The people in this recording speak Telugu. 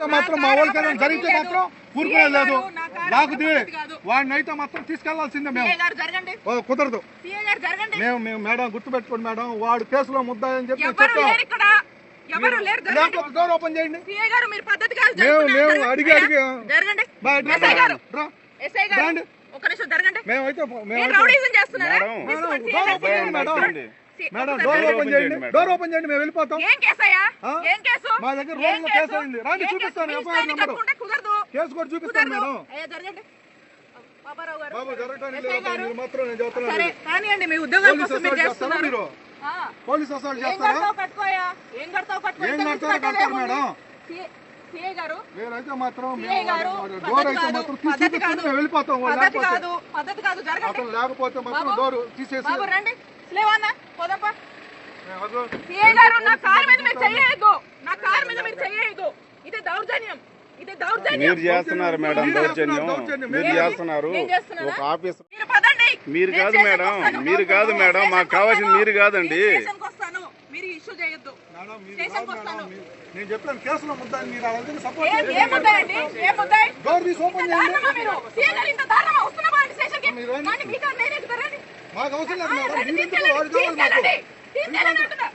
మాత్రం మా వాళ్ళకి ఏదైనా జరిగితే మాత్రం ఊరుకునే లేదు. లాగుది వాడిని అయితే మాత్రం తీసుకెళ్ళాల్సిందే మేము. కుదరదు. మేము మేము మేడం గుర్తుపెట్టుకోండి మేడం. వాడు కేసులో ముద్దాయి అని చెప్పి. డోర్ ఓపెన్ చేయండి. మేము. అడిగి అడిగి డ్రా. ఒక నిమిషం జరగండి. మేమైతే రౌడీజం చేస్తున్నారా మేడం, ఓపెన్ చేయండి డోర్. ఓపెన్ మేము వెళ్ళిపోతాం. ఏం కేసయ్యా? ఆ? ఏం కేసు? మా దగ్గర ఏం రోజులో కేసు అయింది. రండి, ఏం చూపిస్తాను ఎఫ్ఐఆర్ నెంబరు. కేసు కూడా చూపిస్తాను మేడం. బాబు జరగటానికి ఎస్ఐ లేదు గారు. మీరు మాత్రం నేను చెప్తున్నాను సరే కానివ్వండి మీ ఉద్యోగం పోలీస్ కోసం మీరు అసలు చేస్తారా చేస్తున్నారు. మీరు? ఆ. పోలీస్ అసలు ఏం చేస్తారా? కడతావు కట్టుకోయా? ఏం కడతావు కట్టుకో? ఏం ఇంత కడతారో మించి కడతారు కట్టలేము. మేడం. మీరైతే మాత్రం డోర్ అయితే మాత్రం తీసి వెళ్ళిపోతాం లేకపోతే కాదు పద్ధతి కాదు జరగండి. అతను లేకపోతే మాత్రం బాబు. డోర్ తీసేసి బాబు రండి. లేవన్నా పోదాపా మేము అదో సిఐ గారు నా కార్ మీద మీరు చెయ్యొద్దు. నా కార్ మీద మీరు చెయ్యొద్దు. ఇది దౌర్జన్యం. ఇది దౌర్జన్యం. మీరు చేస్తున్నారు మేడం మీరు దౌర్జన్యం. మీరు చేస్తున్నారు? ఒక ఆఫీస్ మీరు పదండి. మీరు నేను కాదు మేడం. మీరు కాదు మేడం. మాకు కావాల్సింది మీరు కాదండి నేను స్టేషన్కి వస్తాను మీరు ఇష్యూ కాదు వస్తాను. నేను చెప్పాను కేసులో ముద్దాన్ని మీరు వాళ్ళకి సపోర్ట్ ఏం ఏం ముద్దాయి? డోర్ తీసి ఓపెన్ చేయండి. మీరు? ఇంత దారుణమా? వస్తున్నా బాండి. కానీ నేనే ఎక్కుతారండి మాకు అవసరం లేదు మేడం. మీరు ఎందుకు మాకు